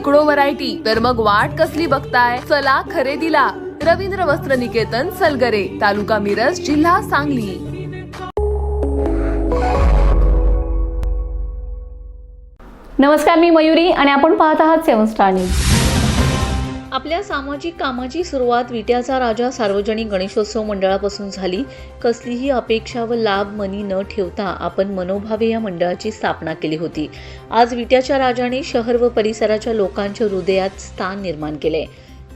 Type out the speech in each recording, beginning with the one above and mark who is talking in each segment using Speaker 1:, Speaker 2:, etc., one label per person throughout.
Speaker 1: शेकडो व्हरायटी तर मग वाट कसली बघताय? चला खरेदीला. रवींद्र वस्त्र निकेतन सलगरे तालुका मिरज जिल्हा सांगली.
Speaker 2: नमस्कार मी मयुरी आणि आपण पाहत आहात सेवन स्टार न्यूज.
Speaker 3: आपल्या सामाजिक कामाची सुरुवात विट्याचा राजा सार्वजनिक गणेशोत्सव मंडळापासून झाली. कसलीही अपेक्षा व लाभ मनी न ठेवता आपण मनोभावे या मंडळाची स्थापना केली होती. आज विट्याच्या राजाने शहर व परिसराच्या लोकांच्या हृदयात स्थान निर्माण केले.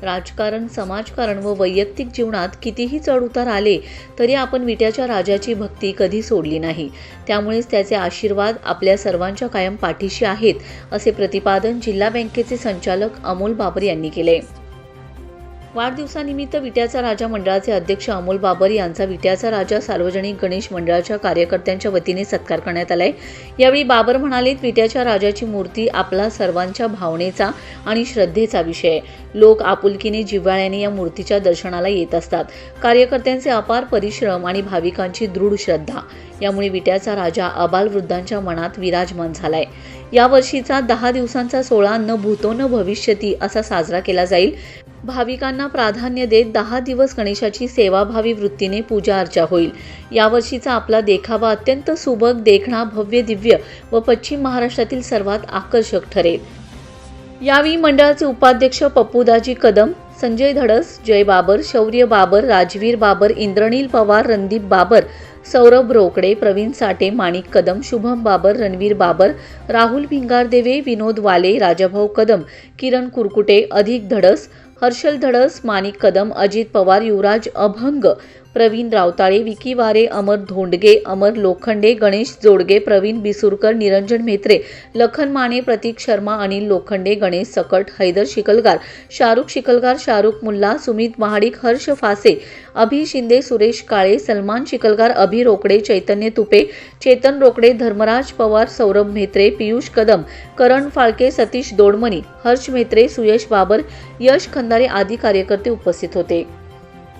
Speaker 3: राजकारण समाजकारण व वैयक्तिक जीवनात कितीही चढउतार आले तरी आपण विट्याच्या राजाची भक्ती कधी सोडली नाही. त्यामुळेच त्याचे आशीर्वाद आपल्या सर्वांच्या कायम पाठीशी आहेत असे प्रतिपादन जिल्हा बँकेचे संचालक अमोल बाबर यांनी केले. वाढदिवसानिमित्त विट्याचा राजा मंडळाचे अध्यक्ष अमोल बाबर यांचा विट्याचा राजा सार्वजनिक गणेश मंडळाच्या कार्यकर्त्यांच्या वतीने सत्कार करण्यात आलाय. यावेळी बाबर म्हणाले विट्याच्या राजाची मूर्ती आपला सर्वांच्या भावनेचा आणि श्रद्धेचा विषय आहे. लोक आपुलकीने जिव्हाळ्याने या मूर्तीच्या दर्शनाला येत असतात. कार्यकर्त्यांचे अपार परिश्रम आणि भाविकांची दृढ श्रद्धा. यामुळे विट्याचा राजा अबालवृद्धांच्या मनात विराजमान झालाय. यावर्षीचा दहा दिवसांचा सोहळा न भूतो न भविष्यती असा साजरा केला जाईल. भाविकांना प्राधान्य देत दहा दिवस गणेशाची सेवाभावी वृत्तीने पूजा अर्चा होईल. यावर्षीचा आपला देखावा अत्यंत सुबक देखणा भव्य दिव्य व पश्चिम महाराष्ट्रातील सर्वात आकर्षक ठरेल. यावेळी मंडळाचे उपाध्यक्ष पप्पूदाजी कदम संजय धडस जय बाबर शौर्य बाबर राजवीर बाबर इंद्रनील पवार रणदीप बाबर सौरभ रोकडे प्रवीण साठे माणिक कदम शुभम बाबर रणवीर बाबर राहुल भिंगारदेवे विनोद वाले राजाभाऊ कदम किरण कुरकुटे अधिक धडस हर्षल धडस माणिक कदम अजित पवार युवराज अभंग प्रवीण रावताळे विकी वारे अमर धोंडगे अमर लोखंडे गणेश जोडगे प्रवीण बिसुरकर निरंजन म्हेत्रे लखन माने प्रतीक शर्मा अनिल लोखंडे गणेश सकट हैदर शिकलगार शाहरुख शिकलगार शाहरुख मुल्ला सुमित महाडिक हर्ष फासे अभि शिंदे सुरेश काळे सलमान शिकलगार अभि रोकडे चैतन्य तुपे चेतन रोकडे धर्मराज पवार सौरभ म्हेत्रे पियुष कदम करण फाळके सतीश दोडमणी हर्ष म्हेत्रे सुयश बाबर यश खंदारे आदी कार्यकर्ते उपस्थित होते.